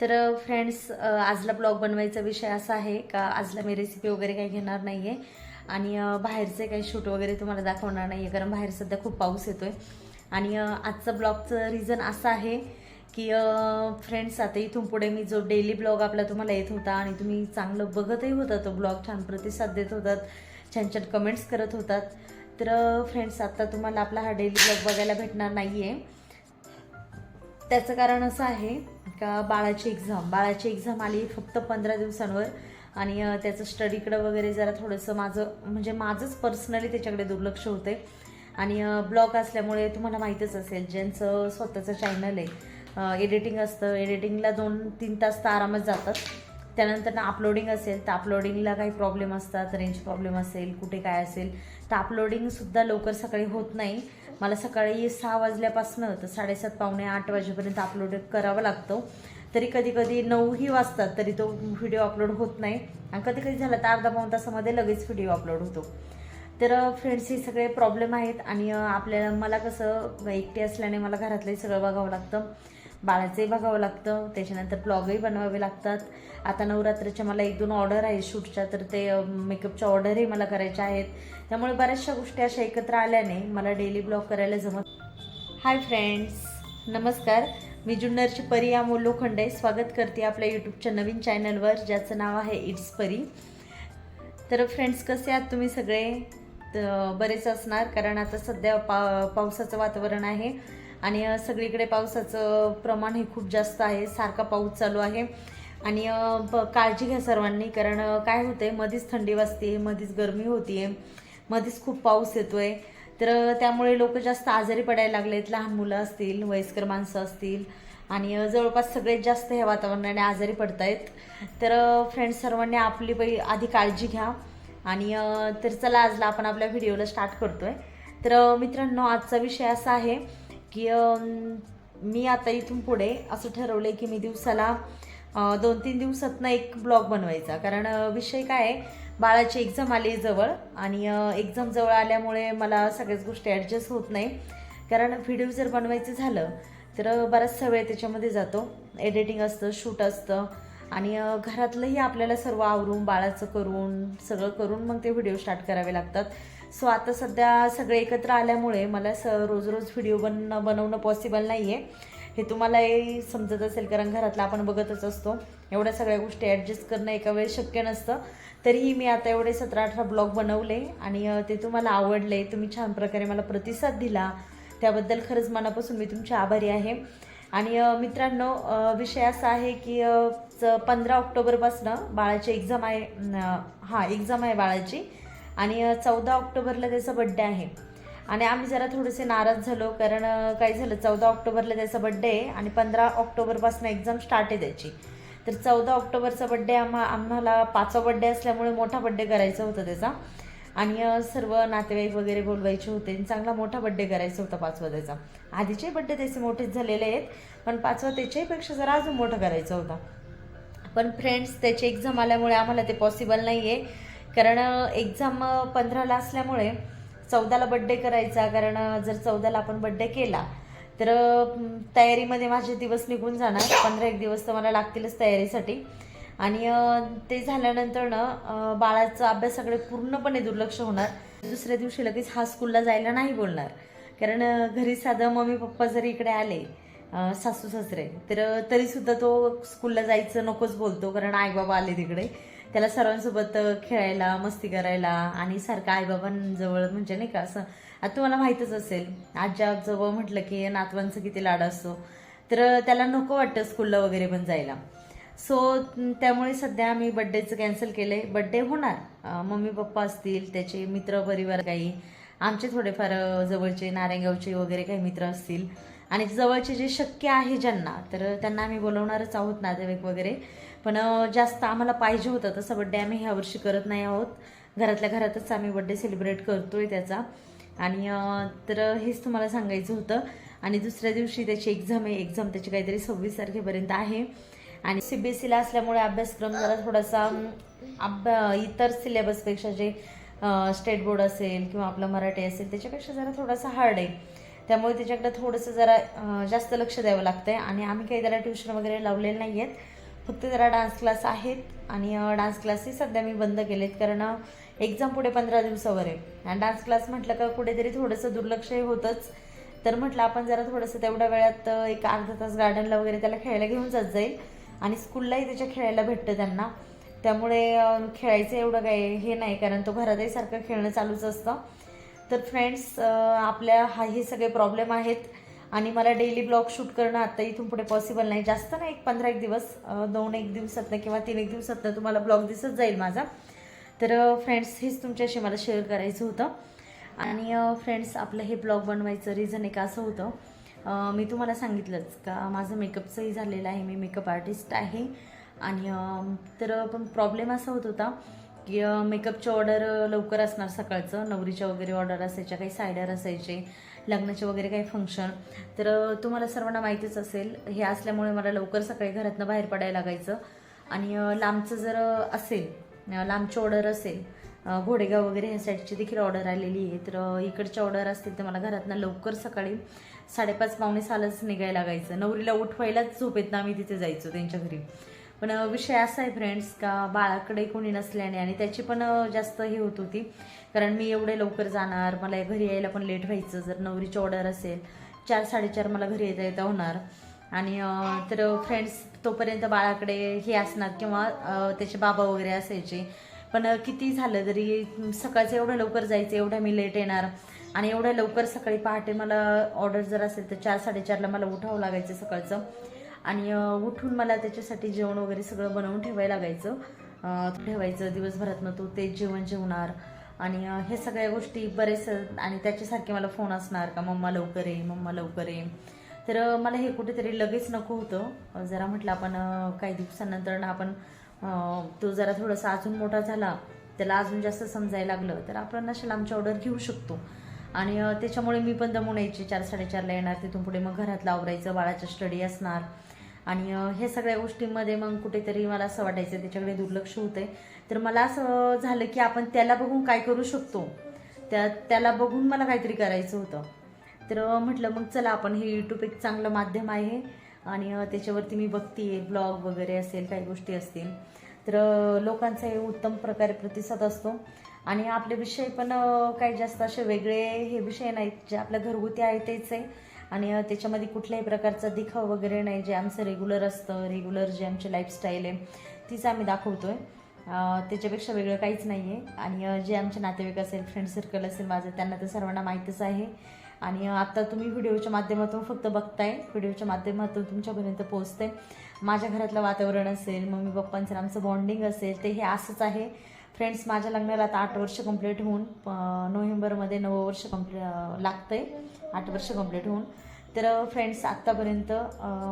तर friends आजला blog बनवायचा विषय असा आहे का आजला मी रेसिपी वगैरे काही घेणार नाही आहे आणि बाहेरचे काही शूट वगैरे तुम्हाला दाखवणार नाही आहे कारण बाहेर सध्या खूप पाऊस येतो आहे आणि आजचा आजचं ब्लॉगचं रिझन असं आहे की फ्रेंड्स आता इथून पुढे मी जो डेली ब्लॉग आपला तुम्हाला येत होता आणि तुम्ही चांगलं बघतही होता तो ब्लॉग छान प्रतिसाद देत होतात छान छान कमेंट्स करत होतात. तर फ्रेंड्स आता तुम्हाला आपला हा डेली ब्लॉग बघायला भेटणार नाही आहे त्याचं कारण असं आहे का बाळाची एक्झाम बाळाची एक्झाम आली फक्त पंधरा दिवसांवर. आणि त्याचं स्टडीकडं वगैरे जरा थोडंसं माझं म्हणजे माझंच पर्सनली त्याच्याकडे दुर्लक्ष होते आणि ब्लॉग असल्यामुळे तुम्हाला माहीतच असेल ज्यांचं स्वतःचं चॅनल आहे एडिटिंग असतं. एडिटिंगला दोन तीन तास तर आरामात जातात. त्यानंतर ना अपलोडिंग असेल तर अपलोडिंगला काही प्रॉब्लेम असतात रेंज प्रॉब्लेम असेल कुठे काय असेल. तर अपलोडिंगसुद्धा लवकर सकाळी होत नाही. मला सकाळी सहा वाजल्यापासनं तर साडेसात पावणे आठ वाजेपर्यंत अपलोड करावं लागतं. तरी कधी कधी नऊही वाजतात तरी तो व्हिडिओ अपलोड होत नाही. आणि कधी कधी झालं तर अर्धा पाऊण तासामध्ये लगेच व्हिडिओ अपलोड होतो. तर फ्रेंड्स हे सगळे प्रॉब्लेम आहेत. आणि आपल्याला मला कसं एकटी असल्याने मला घरातलंही सगळं बघावं लागतं. बाळाचंही बघावं लागतं त्याच्यानंतर ब्लॉगही बनवावे लागतात. आता नवरात्रीच्या मला एक दोन ऑर्डर आहे शूटच्या तर ते मेकअपच्या ऑर्डरही मला करायच्या आहेत. त्यामुळे बऱ्याचशा गोष्टी अशा एकत्र आल्याने मला डेली ब्लॉग करायला जमत हाय फ्रेंड्स नमस्कार. मी जुन्नरची परी अमोल लोखंडे. स्वागत करते आपल्या यूट्यूबच्या नवीन चॅनलवर ज्याचं नाव आहे इट्स परी. तर फ्रेंड्स कसे आहात तुम्ही सगळे? तर बरेच असणार कारण आता सध्या पा पावसाचं वातावरण आहे. आणि सगळीकडे पावसाचं प्रमाण हे खूप जास्त आहे. सारखा पाऊस चालू आहे. आणि काळजी घ्या सर्वांनी कारण काय काय आहे मध्येच थंडी वाजते मध्येच गरमी होतीये मध्येच खूप पाऊस येतो आहे तर त्यामुळे लोक जास्त आजारी पडायला लागलेत. लहान मुलं असतील वयस्कर माणसं असतील आणि जवळपास सगळ्यात जास्त ह्या वातावरणाने आजारी पडत आहेत तर फ्रेंड्स सर्वांनी आपली पै आधी काळजी घ्या. आणि तर चला आजला आपण आपल्या व्हिडिओला स्टार्ट करतो आहे तर मित्रांनो आजचा विषय असा आहे की मी आता इथून पुढे असं ठरवलं की मी दिवसाला दोन तीन दिवसातनं एक ब्लॉग बनवायचा. कारण विषय काय आहे बाळाची एक्झाम आली जवळ आणि एक्झाम जवळ आल्यामुळे मला सगळ्याच गोष्टी ॲडजस्ट होत नाही. कारण व्हिडिओ जर बनवायचं झालं तर बराचसा वेळ त्याच्यामध्ये जातो. एडिटिंग असतं शूट असतं आणि घरातलंही आपल्याला सर्व आवरून बाळाचं करून सगळं करून मग ते व्हिडिओ स्टार्ट करावे लागतात. सो आता सध्या सगळे एकत्र आल्यामुळे मला स रोज रोज व्हिडिओ बन बनवणं पॉसिबल नाही आहे हे तुम्हालाही समजत असेल कारण घरातला आपण बघतच असतो. एवढ्या सगळ्या गोष्टी ॲडजस्ट करणं एका वेळेस शक्य नसतं. तरीही मी आता एवढे सतरा अठरा ब्लॉग बनवले आणि ते तुम्हाला आवडले तुम्ही छान प्रकारे मला प्रतिसाद दिला. त्याबद्दल खरंच मनापासून मी तुमची आभारी आहे. आणि मित्रांनो विषय असा आहे की पंधरा ऑक्टोबरपासनं बाळाची एक्झाम आहे हां एक्झाम आहे बाळाची. आणि चौदा ऑक्टोबरला त्याचा बड्डे आहे. आणि आम्ही जरा थोडेसे नाराज झालो कारण काय झालं चौदा ऑक्टोबरला त्याचा बड्डे आहे आणि पंधरा ऑक्टोबरपासून एक्झाम स्टार्ट आहे त्याची. तर चौदा ऑक्टोबरचा बड्डे आम्हा आम्हाला पाचवा बड्डे असल्यामुळे मोठा बड्डे करायचा होता त्याचा. आणि सर्व नातेवाईक वगैरे बोलवायचे होते आणि चांगला मोठा बड्डे करायचा होता पाचवा त्याचा. आधीचे बड्डे त्याचे मोठेच झालेले आहेत पण पाचवा त्याच्याहीपेक्षा जरा अजून मोठा करायचा होता. पण फ्रेंड्स त्याची एक्झाम आल्यामुळे आम्हाला ते पॉसिबल नाही आहे कारण एक्झाम पंधराला असल्यामुळे चौदाला बड्डे करायचा. कारण जर चौदाला आपण बड्डे केला तर तयारीमध्ये माझे दिवस निघून जाणार. पंधरा एक दिवस तर मला लागतीलच तयारीसाठी. आणि ते झाल्यानंतर ना अ, बाळाचा अभ्यासाकडे पूर्णपणे दुर्लक्ष होणार. दुसऱ्या दिवशी लगेच हा स्कूलला जायला नाही बोलणार. कारण घरी साधं मम्मी पप्पा जरी इकडे आले सासू सासरे तर तरीसुद्धा तो स्कूलला जायचं नकोच बोलतो. कारण आई बाबा आले तिकडे. त्याला सर्वांसोबत खेळायला मस्ती करायला आणि सारखं आईबाबांजवळ म्हणजे नाही का असं. आता तुम्हाला माहीतच असेल आजी आजोबा म्हटलं की नातवांचं किती लाड असतो तर त्याला नको वाटतं स्कूलला वगैरे पण जायला. सो त्यामुळे सध्या आम्ही बड्डेचं कॅन्सल केलं आहे बड्डे होणार. मम्मी पप्पा असतील त्याचे मित्र परिवार काही आमचे थोडेफार जवळचे नारायणगावचे वगैरे काही मित्र असतील. आणि जवळचे जे शक्य आहे ज्यांना तर त्यांना आम्ही बोलवणारच आहोत नातेवाईक वगैरे. पण जास्त आम्हाला पाहिजे होतं. तसं बड्डे आम्ही ह्या वर्षी करत नाही आहोत. घरातल्या घरातच आम्ही बड्डे सेलिब्रेट करतोय त्याचा. आणि तर हेच तुम्हाला सांगायचं होतं. आणि दुसऱ्या दिवशी त्याची एक्झाम आहे. एक्झाम त्याची काहीतरी सव्वीस तारखेपर्यंत आहे. आणि सी बी एस सीला असल्यामुळे अभ्यासक्रम जरा थोडासा अभ्या इतर सिलेबसपेक्षा जे स्टेट बोर्ड असेल किंवा आपलं मराठी असेल त्याच्यापेक्षा जरा थोडासा हार्ड आहे. त्यामुळे त्याच्याकडे थोडंसं जरा जास्त लक्ष द्यावं लागतं आहे आणि आम्ही काही त्याला ट्युशन वगैरे लावलेले नाही आहेत फक्त जरा डान्स क्लास आहेत आणि डान्स क्लासही सध्या मी बंद केलेत कारण एक्झाम पुढे पंधरा दिवसावर आहे. आणि डान्स क्लास म्हटलं का कुठेतरी थोडंसं दुर्लक्षही होतंच. तर म्हटलं आपण जरा थोडंसं तेवढ्या वेळात एक अर्धा तास गार्डनला वगैरे त्याला खेळायला घेऊन जात जाईल. आणि स्कूललाही त्याच्या खेळायला भेटतं त्यांना. त्यामुळे खेळायचं एवढं काही हे नाही कारण तो घरातही सारखं खेळणं चालूच असतं. तर फ्रेंड्स आपल्या हा हे सगळे प्रॉब्लेम आहेत. आणि मला डेली ब्लॉग शूट करणं आता इथून पुढे पॉसिबल नाही. जास्त नाही एक पंधरा एक दिवस दोन एक दिवसातनं किंवा तीन एक दिवसातनं तुम्हाला ब्लॉग दिसत जाईल माझा. तर फ्रेंड्स हेच तुमच्याशी मला शेअर करायचं होतं. आणि फ्रेंड्स आपलं हे ब्लॉग बनवायचं रिझन एक असं होतं. मी तुम्हाला सांगितलंच का माझं मेकअपचंही झालेलं आहे. मी मेकअप आर्टिस्ट आहे. आणि तर पण प्रॉब्लेम असा होत होता की मेकअपची ऑर्डर लवकर असणार सकाळचं. नवरीच्या वगैरे ऑर्डर असायच्या काही सायडर असायचे. लग्नाचे वगैरे काही फंक्शन तर तुम्हाला सर्वांना माहितीच असेल हे असल्यामुळे मला लवकर सकाळी घरातनं बाहेर पडायला लागायचं. आणि लांबचं जर असेल लांबची ऑर्डर असेल घोडेगाव वगैरे ह्या साईडची देखील ऑर्डर आलेली आहे. तर इकडच्या ऑर्डर असतील तर मला घरातनं लवकर सकाळी साडेपाच पावणे सालच निघायला लागायचं. नवरीला उठवायलाच झोपेत ना आम्ही तिथे जायचो त्यांच्या घरी. पण विषय असा आहे फ्रेंड्स का बाळाकडे कोणी नसल्याने आणि त्याची पण जास्त हे होत होती. कारण मी एवढे लवकर जाणार मला घरी यायला पण लेट व्हायचं. जर नवरीची ऑर्डर असेल चार साडेचार मला घरी येता येता होणार. आणि तर फ्रेंड्स तोपर्यंत बाळाकडे हे असणार किंवा त्याचे बाबा वगैरे असायचे. पण किती झालं तरी सकाळचं एवढं लवकर जायचं एवढं मी लेट येणार. आणि एवढ्या लवकर सकाळी पहाटे मला ऑर्डर जर असेल तर चार साडेचारला मला उठावं लागायचं सकाळचं. आणि उठून मला त्याच्यासाठी जेवण वगैरे सगळं बनवून ठेवायला लागायचं. ठेवायचं. दिवसभरातनं तो तेच जेवण जेवणार. आणि हे सगळ्या गोष्टी बरेच आणि त्याच्यासारखे मला फोन असणार का मम्मा लवकर ये मम्मा लवकर ये. तर मला हे कुठेतरी लगेच नको होतं. जरा म्हटलं आपण काही दिवसानंतर ना आपण तो जरा थोडासा अजून मोठा झाला त्याला अजून जास्त समजायला लागलं तर आपण अशा लांबची ऑर्डर घेऊ शकतो. आणि त्याच्यामुळे मी पण दमून यायची. चार साडेचारला येणार तिथून पुढे मग घरात आवरायचं बाळाचं स्टडी असणार. आणि हे सगळ्या गोष्टींमध्ये मग कुठेतरी मला असं वाटायचं त्याच्याकडे दुर्लक्ष होतंय. तर मला असं झालं की आपण त्याला बघून काय करू शकतो? त्या त्याला बघून मला काहीतरी करायचं होतं. तर म्हटलं मग चला आपण हे यूट्यूब एक चांगलं माध्यम आहे आणि त्याच्यावरती मी बघते ब्लॉग वगैरे असेल काही गोष्टी असतील. तर लोकांचा हे उत्तम प्रकारे प्रतिसाद असतो. आणि आपले विषय पण काही जास्त असे वेगळे हे विषय नाहीत. जे आपल्या घरगुती आहे तेच आहे. आणि त्याच्यामध्ये कुठल्याही प्रकारचा दिखाव वगैरे नाही जे आमचं रेग्युलर असतं रेग्युलर जे आमची लाईफस्टाईल आहे तीच आम्ही दाखवतो आहे त्याच्यापेक्षा वेगळं काहीच नाही आहे आणि जे आमचे नातेवाईक असेल फ्रेंड सर्कल असेल माझं त्यांना तर सर्वांना माहीतच आहे. आणि आता तुम्ही व्हिडिओच्या माध्यमातून फक्त बघताय. व्हिडिओच्या माध्यमातून तुमच्यापर्यंत पोहोचते माझ्या घरातलं वातावरण असेल मम्मी पप्पांचं आमचं बॉन्डिंग असेल ते हे असंच आहे. फ्रेंड्स माझ्या लग्नाला आता आठ वर्ष कंप्लीट होऊन नोव्हेंबरमध्ये नवं वर्ष कंप्ली आहे आठ वर्ष कंप्लीट होऊन. तर फ्रेंड्स आत्तापर्यंत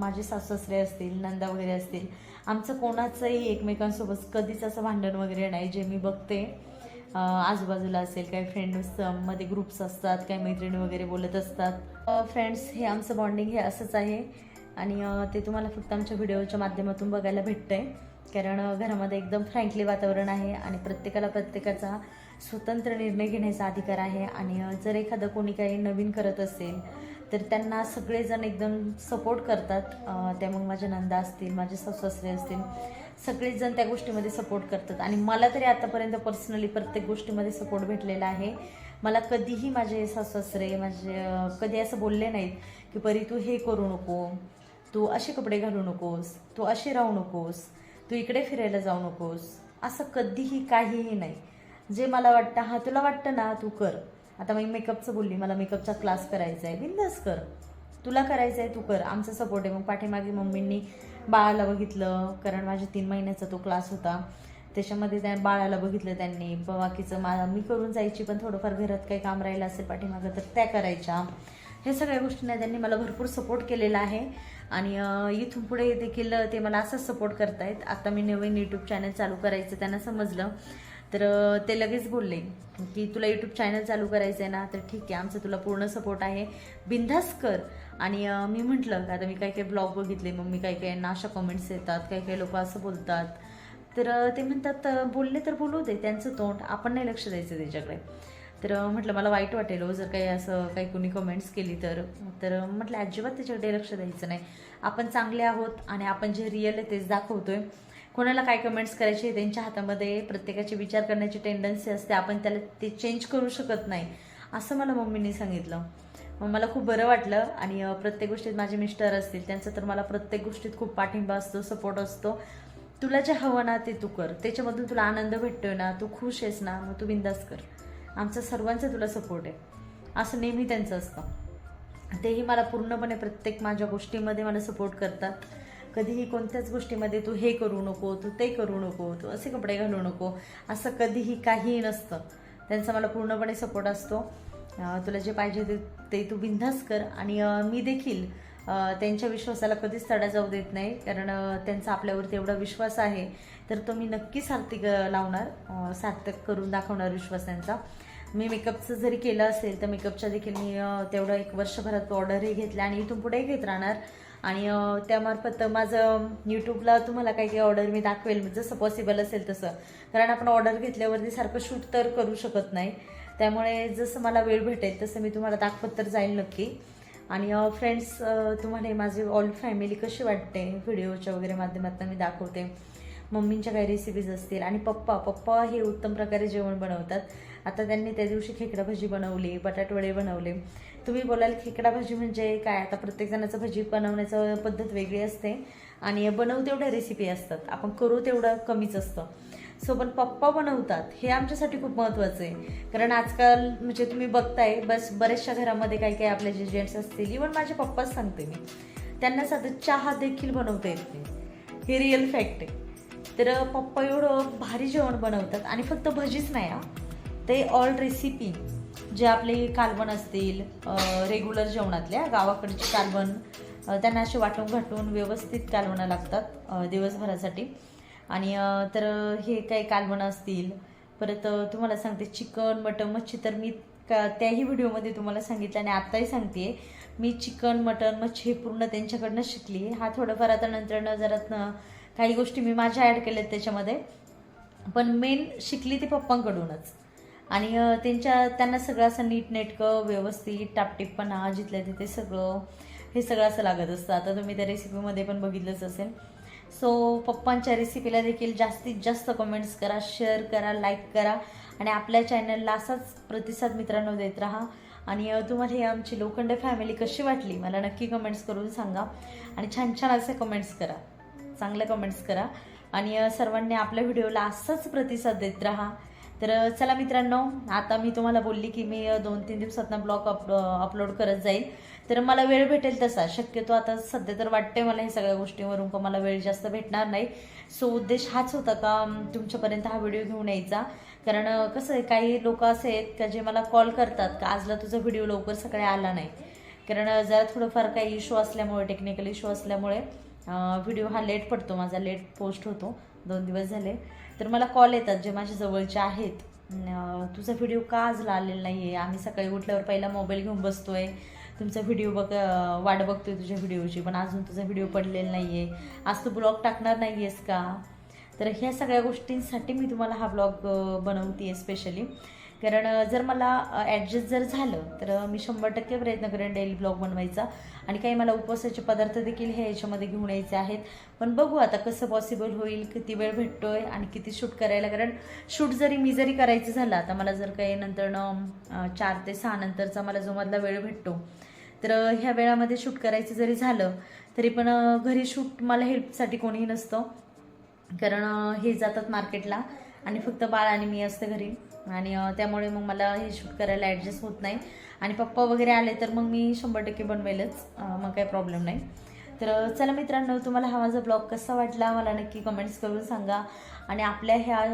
माझे सासू-सासरे असतील नंदा वगैरे असतील आमचं कोणाचंही एकमेकांसोबत कधीच असं भांडण वगैरे नाही जे मी बघते. आजूबाजूला असेल काही फ्रेंड्समध्ये ग्रुप्स असतात काही मैत्रिणी वगैरे बोलत असतात. फ्रेंड्स हे आमचं बॉन्डिंग हे असंच आहे. आणि ते तुम्हाला फक्त आमच्या व्हिडिओच्या माध्यमातून बघायला भेटतं आहे कारण घरामध्ये एकदम फ्रँकली वातावरण आहे आणि प्रत्येकाला प्रत्येकाचा स्वतंत्र निर्णय घेण्याचा अधिकार आहे. आणि जर एखादं कोणी काही नवीन करत असेल तर त्यांना सगळेजण एकदम सपोर्ट करतात. त्यामुळे त्या मग माझ्या नंदा असतील माझे सासरे असतील सगळेजण त्या गोष्टीमध्ये सपोर्ट करतात. आणि मला तरी आतापर्यंत पर्सनली प्रत्येक गोष्टीमध्ये सपोर्ट भेटलेला आहे. मला कधीही माझे सासरे माझे कधी असं बोलले नाहीत की परी तू हे करू नको. तू असे कपडे घालू नकोस. तू असे राहू नकोस. तू इकडे फिरायला जाऊ नकोस. असं कधीही काहीही नाही. जे मला वाटतं हा तुला वाटतं ना तू कर. आता मी मेकअपचं बोलली मला मेकअपचा क्लास करायचा आहे. बिंदास कर. तुला करायचं आहे तू कर. आमचा सपोर्ट आहे. मग पाठीमागे मम्मींनी बाळाला बघितलं कारण माझ्या तीन महिन्याचा तो क्लास होता. त्याच्यामध्ये त्या बाळाला बघितलं त्यांनी. बाकीचं मा मी करून जायची पण थोडंफार घरात काही काम राहिलं असेल पाठीमागं तर त्या करायच्या. हे सगळ्या गोष्टींना त्यांनी मला भरपूर सपोर्ट केलेला आहे. आणि इथून पुढे देखील ते मला असंच सपोर्ट करतायत. आता मी नवीन यूट्यूब चॅनल चालू करायचं त्यांना समजलं तर ते लगेच बोलले की तुला यूट्यूब चॅनल चालू करायचं आहे ना तर ठीक आहे आमचं तुला पूर्ण सपोर्ट आहे. बिंधास कर. आणि मी म्हटलं का आता मी काही काही ब्लॉग बघितले मग मी काही काही अशा कमेंट्स येतात काही काही लोक असं बोलतात. तर ते म्हणतात बोलले तर बोलू दे त्यांचं तोंड आपण नाही लक्ष द्यायचं त्याच्याकडे. तर म्हटलं मला वाईट वाटेल हो, जर काही असं काही कोणी कमेंट्स केली तर. तर म्हटलं अजिबात त्याच्याकडे लक्ष द्यायचं नाही. आपण चांगले आहोत आणि आपण जे रिअल आहे तेच दाखवतोय. कोणाला काय कमेंट्स करायचे त्यांच्या हातामध्ये प्रत्येकाचे विचार करण्याची टेंडन्सी असते. आपण त्याला ते चेंज करू शकत नाही. असं मला मम्मीने सांगितलं. मग मला खूप बरं वाटलं आणि प्रत्येक गोष्टीत माझे मिस्टर असतील त्यांचं तर मला प्रत्येक गोष्टीत खूप पाठिंबा असतो सपोर्ट असतो. तुला जे हवं ना ते तू कर. त्याच्यामधून तुला आनंद भेटतोय ना तू खुश आहेस ना मग तू बिंदास कर. आमचं सर्वांचं तुला सपोर्ट आहे. असं नेहमी त्यांचं असतं. तेही मला पूर्णपणे प्रत्येक माझ्या गोष्टीमध्ये मला सपोर्ट करतात. कधीही कोणत्याच गोष्टीमध्ये तू हे करू नको तू ते करू नको तू असे कपडे घालू नको असं कधीही काहीही नसतं. त्यांचा मला पूर्णपणे सपोर्ट असतो. तुला जे पाहिजे ते ते तू बिंदास कर आणि मी देखील त्यांच्या विश्वासाला कधीच तडा जाऊ देत नाही. कारण त्यांचा आपल्यावरती एवढा विश्वास आहे. तर तो मी नक्की सार्थक लावणार. सार्थक करून दाखवणार विश्वास त्यांचा. मी मेकअपचं जरी केलं असेल तर मेकअपच्या देखील मी तेवढं एक वर्षभरात ऑर्डरही घेतल्या आणि इथून पुढेही घेत राहणार. आणि त्यामार्फत माझं यूट्यूबला तुम्हाला काही काही ऑर्डर मी दाखवेल जसं पॉसिबल असेल तसं. कारण आपण ऑर्डर घेतल्यावरती सारखं शूट तर करू शकत नाही. त्यामुळे जसं मला वेळ भेटेल तसं मी तुम्हाला दाखवत तर जाईल नक्की. आणि फ्रेंड्स तुम्हाला माझी ऑल फॅमिली कशी वाटते? व्हिडिओच्या वगैरे माध्यमातून मी दाखवते. मम्मींच्या काही रेसिपीज असतील आणि पप्पा पप्पा हे उत्तम प्रकारे जेवण बनवतात. आता त्यांनी त्या दिवशी खेकडा भाजी बनवली बटाटवडे बनवले. तुम्ही बोलाल खेकडा भाजी म्हणजे काय? आता प्रत्येक जणाचं भजी बनवण्याचं पद्धत वेगळी असते आणि बनवू तेवढ्या रेसिपी असतात. आपण करू तेवढं कमीच असतं. सो पण पप्पा बनवतात हे आमच्यासाठी खूप महत्त्वाचं आहे. कारण आजकाल म्हणजे तुम्ही बघताय बस बऱ्याचशा घरामध्ये काही काही आपले जे जेंट्स असतील इवन माझे पप्पाच सांगते मी त्यांना साधं चहा देखील बनवता येत नाही. हे रिअल फॅक्ट आहे. तर पप्पा एवढं भारी जेवण बनवतात आणि फक्त भजीच नाही आहे ते ऑल रेसिपी जे आपले कालवण असतील रेग्युलर जेवणातल्या गावाकडचे कालवण त्यांना असे वाटून घाटून व्यवस्थित कालवणं लागतात दिवसभरासाठी. आणि तर हे काही कालवणं असतील परत तुम्हाला सांगते चिकन मटन मच्छी तर मी का त्याही व्हिडिओमध्ये तुम्हाला सांगितलं आणि आत्ताही सांगते मी चिकन मटन मच्छी हे पूर्ण त्यांच्याकडनं शिकली. हा थोडंफार आता नंतर जरा काही गोष्टी मी माझ्या ॲड केल्यात त्याच्यामध्ये. पण मेन शिकली ती पप्पांकडूनच. आणि त्यांच्या त्यांना सगळं असं नीटनेटकं व्यवस्थित टापटीपणा जिथल्या तिथे सगळं हे सगळं असं लागत असतं. आता तुम्ही त्या रेसिपीमध्ये पण बघितलंच असेल. सो पप्पांच्या रेसिपीला देखील जास्तीत जास्त कमेंट्स करा शेअर करा लाईक करा आणि आपल्या चॅनलला असाच प्रतिसाद मित्रांनो देत राहा. आणि तुम्हाला ही आमची लोखंड फॅमिली कशी वाटली मला नक्की कमेंट्स करून सांगा. आणि छान छान असे कमेंट्स करा. चांगले कमेंट्स करा. आणि सर्वांनी आपल्या व्हिडिओला असाच प्रतिसाद देत राहा. तर चला मित्रांनो आता मी तुम्हाला बोलली की मी दोन तीन दिवसातनं ब्लॉग अप अपलोड करत जाईल तर मला वेळ भेटेल तसा. शक्यतो आता सध्या तर वाटते मला हे सगळ्या गोष्टीवरून का मला वेळ जास्त भेटणार नाही. सो उद्देश हाच होता का तुमच्यापर्यंत हा व्हिडिओ घेऊन यायचा. कारण कसं आहे काही लोक असे आहेत का जे मला कॉल करतात का आजला तुझा व्हिडिओ लवकर सकाळी आला नाही. कारण जरा थोडंफार काही इश्यू असल्यामुळे टेक्निकल इश्यू असल्यामुळे व्हिडिओ हा लेट पडतो माझा लेट पोस्ट होतो. दोन दिवस झाले. तर मला कॉल येतात जे माझ्या जवळचे आहेत. तुझा व्हिडिओ का आजला आलेला नाही आहे आम्ही सकाळी उठल्यावर पहिला मोबाईल घेऊन बसतो आहे तुमचा व्हिडिओ बघ वाट बघतोय तुझ्या व्हिडिओची पण अजून तुझा व्हिडिओ पडलेला नाही आहे आज तू ब्लॉग टाकणार नाही आहेस का? तर ह्या सगळ्या गोष्टींसाठी मी तुम्हाला हा ब्लॉग बनवते आहे स्पेशली कारण जर मला ॲडजस्ट जर झालं तर मी शंभर टक्के प्रयत्न करेन डेली ब्लॉग बनवायचा. आणि काही मला उपवासाचे पदार्थ देखील हे याच्यामध्ये घेऊन यायचे आहेत. पण बघू आता कसं पॉसिबल होईल किती वेळ भेटतो आहे आणि किती शूट करायला. कारण शूट जरी मी जरी करायचं झालं आता मला जर काही नंतर चार ते सहा नंतरचा मला जो मधला वेळ भेटतो तर ह्या वेळामध्ये शूट करायचं जरी झालं तरी पण घरी शूट मला हेल्पसाठी कोणीही नसतं. कारण हे जातात मार्केटला आणि फक्त बाळ आणि मी असते घरी. आणि त्यामुळे मग मला हे शूट करायला ॲडजस्ट होत नाही. आणि पप्पा वगैरे आले तर मग मी शंभर टक्के बनवेलच मग काही प्रॉब्लेम नाही. तर चला मित्रांनो तुम्हाला हा माझा ब्लॉग कसा वाटला मला नक्की कमेंट्स करून सांगा. आणि आपल्या ह्या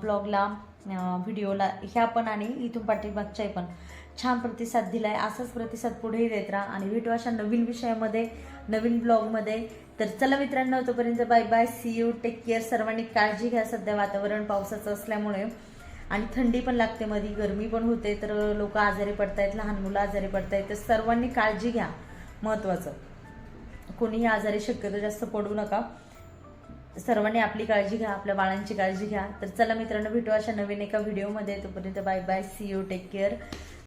ब्लॉगला व्हिडिओला ह्या पण आणि इथून पाठीमागच्याही पण छान प्रतिसाद दिलाय. असाच प्रतिसाद पुढेही देत राहा. आणि भेटू अशा नवीन विषयामध्ये नवीन ब्लॉगमध्ये तर चला मित्रांनो तोपर्यंत bye bye see you take care सर्वांनी काळजी घ्या. सध्या वातावरण पावसाचं असल्यामुळे. आणि थंडी पण लागते मध्ये गरमी पण होते तर लोक आजारी पडतायत लहान मुलं आजारी पडतायत तर सर्वांनी काळजी घ्या महत्त्वाचं कोणीही आजारी शक्यतो जास्त पडू नका. सर्वांनी आपली काळजी घ्या आपल्या बाळांची काळजी घ्या. तर चला मित्रांनो भेटू अशा नवीन एका व्हिडिओमध्ये. तोपर्यंत bye bye see you take care